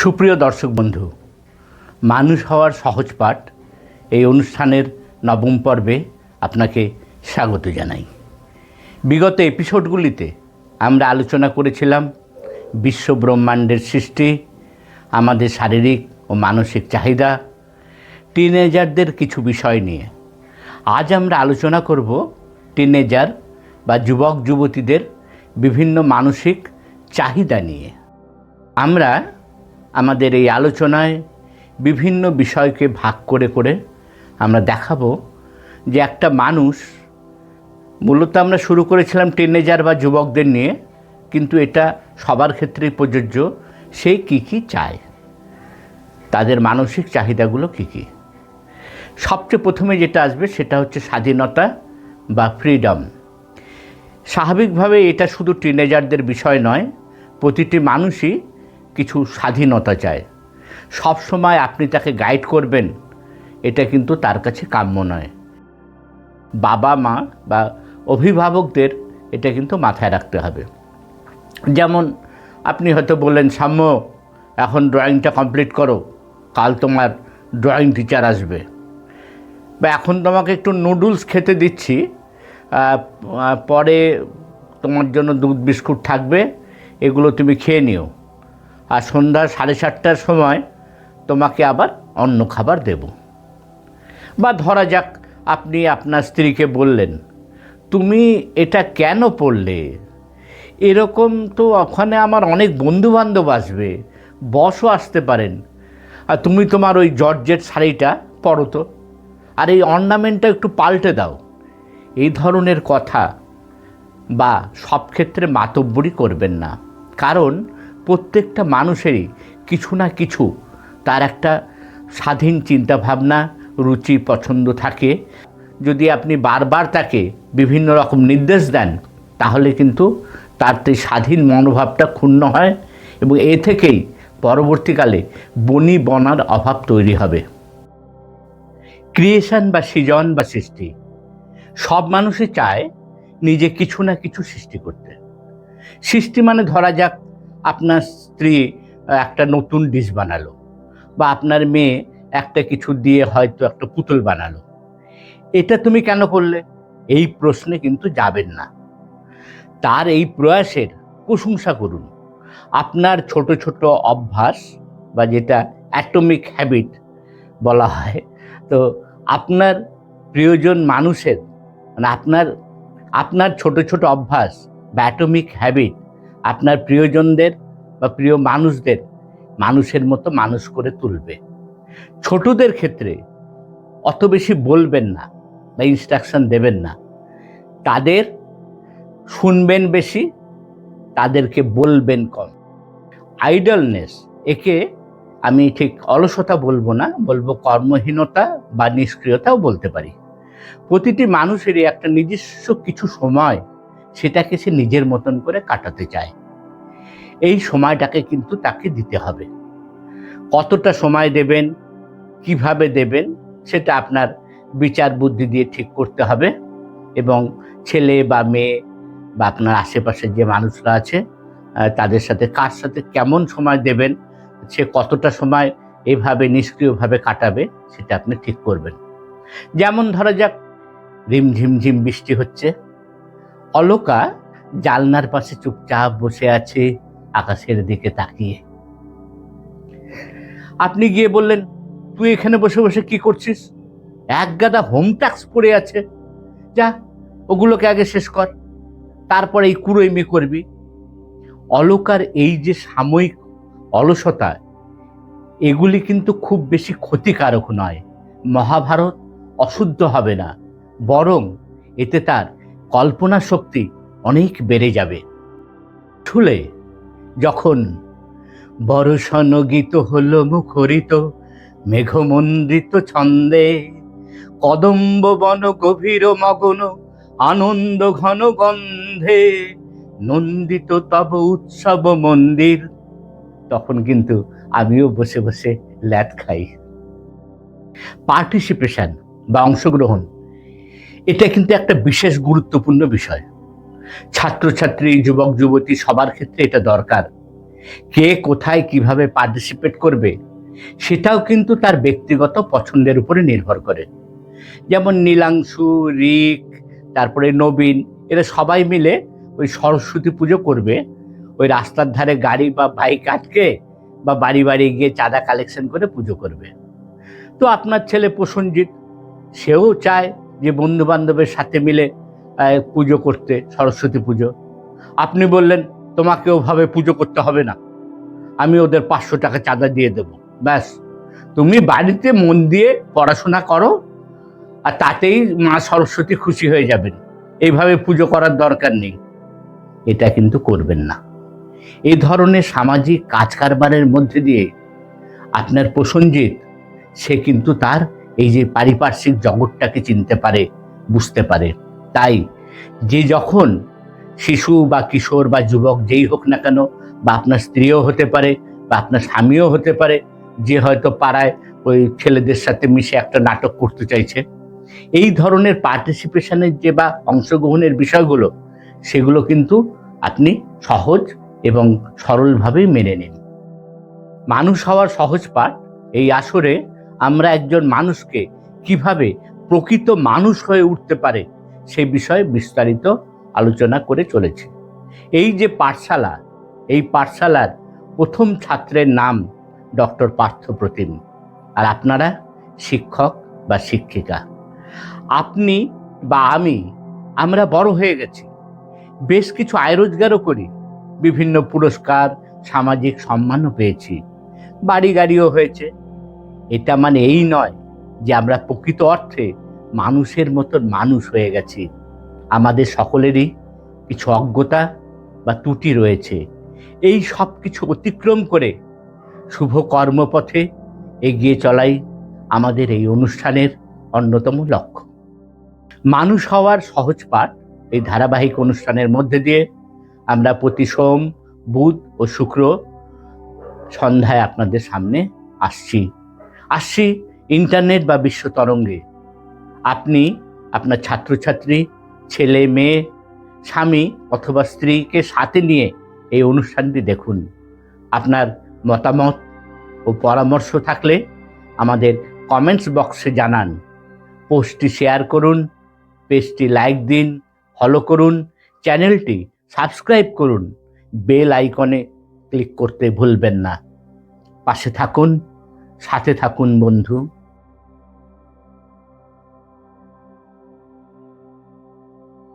সুপ্রিয় দর্শক বন্ধু, মানুষ হওয়ার সহজ পাঠ এই অনুষ্ঠানের নবম পর্বে আপনাকে স্বাগত জানাই। বিগত এপিসোডগুলিতে আমরা আলোচনা করেছিলাম বিশ্ব ব্রহ্মাণ্ডের সৃষ্টি, আমাদের শারীরিক ও মানসিক চাহিদা টিনেজারদের কিছু বিষয় নিয়ে। আজ আমরা আলোচনা করব টিনেজার বা যুবক যুবতীদের বিভিন্ন মানসিক চাহিদা নিয়ে। আমরা আমাদের এই আলোচনায় বিভিন্ন বিষয়কে ভাগ করে করে আমরা দেখাবো যে একটা মানুষ, মূলত আমরা শুরু করেছিলাম টিনেজার বা যুবকদের নিয়ে, কিন্তু এটা সবার ক্ষেত্রেই প্রযোজ্য। সে কী কী চায়? তাদের মানসিক চাহিদাগুলো কী কী? সবচেয়ে প্রথমে যেটা আসবে সেটা হচ্ছে স্বাধীনতা বা ফ্রিডম স্বাভাবিকভাবে এটা শুধু টিনেজারদের বিষয় নয়, প্রতিটি মানুষই কিছু স্বাধীনতা চায়। সব সময় আপনি তাকে গাইড করবেন, এটা কিন্তু তার কাছে কাম্য নয়। বাবা, মা বা অভিভাবকদের এটা কিন্তু মাথায় রাখতে হবে। যেমন আপনি হয়তো বললেন, সাম্য, এখন ড্রয়িংটা কমপ্লিট করো, কাল তোমার ড্রয়িং টিচার আসবে। বা, এখন তোমাকে একটু নুডলস খেতে দিচ্ছি পরে তোমার জন্য দুধ, বিস্কুট থাকবে, এগুলো তুমি খেয়ে নিও। আর সন্ধ্যা সাড়ে সাতটার সময় তোমাকে আবার অন্য খাবার দেব। বা ধরা যাক, আপনি আপনার স্ত্রীকে বললেন, তুমি এটা কেন পড়লে? এরকম তো ওখানে আমার অনেক বন্ধুবান্ধব আসবে, বসও আসতে পারেন। আর তুমি তোমার ওই জর্জেট শাড়িটা পরো তো। আর এই অর্নামেন্টটা একটু পাল্টে দাও। এই ধরনের কথা বা সব ক্ষেত্রে মাতব্বরি করবেন না। কারণ প্রত্যেকটা মানুষেরই কিছু না কিছু তার একটা স্বাধীন চিন্তাভাবনা, রুচি, পছন্দ থাকে। যদি আপনি বারবার তাকে বিভিন্ন রকম নির্দেশ দেন, তাহলে কিন্তু তার স্বাধীন মনোভাবটা ক্ষুণ্ণ হয় এবং এ থেকেই পরবর্তীকালে বনি বনার অভাব তৈরি হবে। ক্রিয়েশন বা সৃজন বা সৃষ্টি, সব মানুষই চায় নিজে কিছু না কিছু সৃষ্টি করতে। সৃষ্টি মানে ধরা যাক আপনার স্ত্রী একটা নতুন ডিশ বানালো বা আপনার মেয়ে একটা কিছু দিয়ে হয়তো একটা পুতুল বানালো। এটা তুমি কেন করলে? এই প্রশ্নে কিন্তু যাবেন না। তার এই প্রয়াসের প্রশংসা করুন। আপনার ছোট ছোট অভ্যাস বা যেটা অ্যাটমিক হ্যাবিট বলা হয়, তো আপনার প্রিয়জন মানুষের মানে আপনার আপনার ছোট ছোট অভ্যাস বা অ্যাটমিক হ্যাবিট আপনার প্রিয়জনদের বা প্রিয় মানুষদের মানুষের মতো মানুষ করে তুলবে। ছোটদের ক্ষেত্রে অত বেশি বলবেন না বা ইনস্ট্রাকশন দেবেন না। তাদের শুনবেন বেশি, তাদেরকে বলবেন কম। আইডলনেস একে আমি ঠিক অলসতা বলব না, বলব কর্মহীনতা বা নিষ্ক্রিয়তাও বলতে পারি। প্রতিটি মানুষেরই একটা নিজস্ব কিছু সময়, সেটাকে সে নিজের মতন করে কাটাতে চায়। এই সময়টাকে কিন্তু তাকে দিতে হবে। কতটা সময় দেবেন, কীভাবে দেবেন, সেটা আপনার বিচার বুদ্ধি দিয়ে ঠিক করতে হবে এবং ছেলে বা মেয়ে বা আপনার আশেপাশে যে মানুষরা আছে তাদের সাথে কার সাথে কেমন সময় দেবেন, সে কতটা সময় এভাবে নিষ্ক্রিয়ভাবে কাটাবে, সেটা আপনি ঠিক করবেন। যেমন ধরা যাক রিমঝিম ঝিম বৃষ্টি হচ্ছে, অলকা জালনার পাশে চুপচাপ বসে আছে আকাশের দিকে তাকিয়ে। আপনি গিয়ে বললেন তুই এখানে বসে বসে কি করছিস? এক গাদা হোম ট্যাক্স পড়ে আছে। যা ওগুলোকে আগে শেষ কর তারপরে এই কুড়োইমি করবি। অলকার এই যে সাময়িক অলসতা এগুলি কিন্তু খুব বেশি ক্ষতিকারক নয়। মহাভারত অশুদ্ধ হবে না বরং এতে তার কল্পনা শক্তি অনেক বেড়ে যাবে। শুলে যখন বরষণ গীত হল মুখরিত মেঘমন্দিত ছন্দে, কদম্ব বন গভীর মগন, আনন্দ ঘন গন্ধে নন্দিত তব উৎসব মন্দির। তখন কিন্তু আমিও বসে বসে ল্যাট খাই। পার্টিসিপেশন বা অংশগ্রহণ, এটা কিন্তু একটা বিশেষ গুরুত্বপূর্ণ বিষয়। ছাত্রছাত্রী, যুবক, যুবতী সবার ক্ষেত্রে এটা দরকার। কে কোথায় কীভাবে পার্টিসিপেট করবে, সেটাও কিন্তু তার ব্যক্তিগত পছন্দের উপরে নির্ভর করে। যেমন নীলাংশু, রিক, তারপরে নবীন, এরা সবাই মিলে ওই সরস্বতী পুজো করবে। ওই রাস্তার ধারে গাড়ি বা বাইক আটকে বা বাড়ি বাড়ি গিয়ে চাঁদা কালেকশন করে পুজো করবে। তো আপনার ছেলে প্রসঞ্জিৎ, সেও চায় যে বন্ধু বান্ধবের সাথে মিলে পুজো করতে, সরস্বতী পুজো। আপনি বললেন, তোমাকে ওভাবে পুজো করতে হবে না। আমি ওদের পাঁচশো টাকা চাঁদা দিয়ে দেবো। ব্যাস। তুমি বাড়িতে মন দিয়ে পড়াশোনা করো, আর তাতেই মা সরস্বতী খুশি হয়ে যাবেন। এইভাবে পুজো করার দরকার নেই। এটা কিন্তু করবেন না। এই ধরনের সামাজিক কাজ কারবারের মধ্যে দিয়ে আপনার প্রসঞ্জিত সে কিন্তু তার এই যে পারিপার্শ্বিক জগৎটাকে চিনতে পারে, বুঝতে পারে। তাই যে যখন শিশু বা কিশোর বা যুবক যেই হোক না কেন বা আপনার স্ত্রীও হতে পারে বা আপনার স্বামীও হতে পারে, যে হয়তো পাড়ায় ওই ছেলেদের সাথে মিশে একটা নাটক করতে চাইছে, এই ধরনের পার্টিসিপেশনের যে বা অংশগ্রহণের বিষয়গুলো, সেগুলো কিন্তু আপনি সহজ এবং সরলভাবেই মেনে নিন। মানুষ হওয়ার সহজ পাঠ এই আসরে আমরা একজন মানুষকে কীভাবে প্রকৃত মানুষ হয়ে উঠতে পারে সেই বিষয়ে বিস্তারিত আলোচনা করে চলেছে। এই যে পাঠশালা, এই পাঠশালার প্রথম ছাত্রের নাম ডক্টর পার্থপ্রতিম আর আপনারা শিক্ষক বা শিক্ষিকা। আপনি বা আমি, আমরা বড় হয়ে গেছি। বেশ কিছু আয় রোজগারও করি। বিভিন্ন পুরস্কার, সামাজিক সম্মানও পেয়েছি। বাড়ি গাড়িও হয়েছে। এটা মানে এই নয় যে আমরা প্রকৃত অর্থে মানুষের মতন মানুষ হয়ে গেছি। আমাদের সকলেরই কিছু অজ্ঞতা বা ত্রুটি রয়েছে। এই সব কিছু অতিক্রম করে শুভ কর্মপথে এগিয়ে চলাই আমাদের এই অনুষ্ঠানের অন্যতম লক্ষ্য। মানুষ হওয়ার সহজ পাঠ এই ধারাবাহিক অনুষ্ঠানের মধ্যে দিয়ে আমরা প্রতি সোম, বুধ ও শুক্র সন্ধ্যায় আপনাদের সামনে আসছি। আসছি ইন্টারনেট বা বিশ্ব তরঙ্গে। আপনি, আপনার ছাত্রছাত্রী, ছেলে, মেয়ে, স্বামী অথবা স্ত্রীকে সাথে নিয়ে এই অনুষ্ঠানটি দেখুন। আপনার মতামত ও পরামর্শ থাকলে আমাদের কমেন্টস বক্সে জানান। পোস্টটি শেয়ার করুন, পেজটি লাইক দিন ফলো করুন চ্যানেলটি সাবস্ক্রাইব করুন। বেল আইকনে ক্লিক করতে ভুলবেন না। পাশে থাকুন, সাথে থাকুন বন্ধু।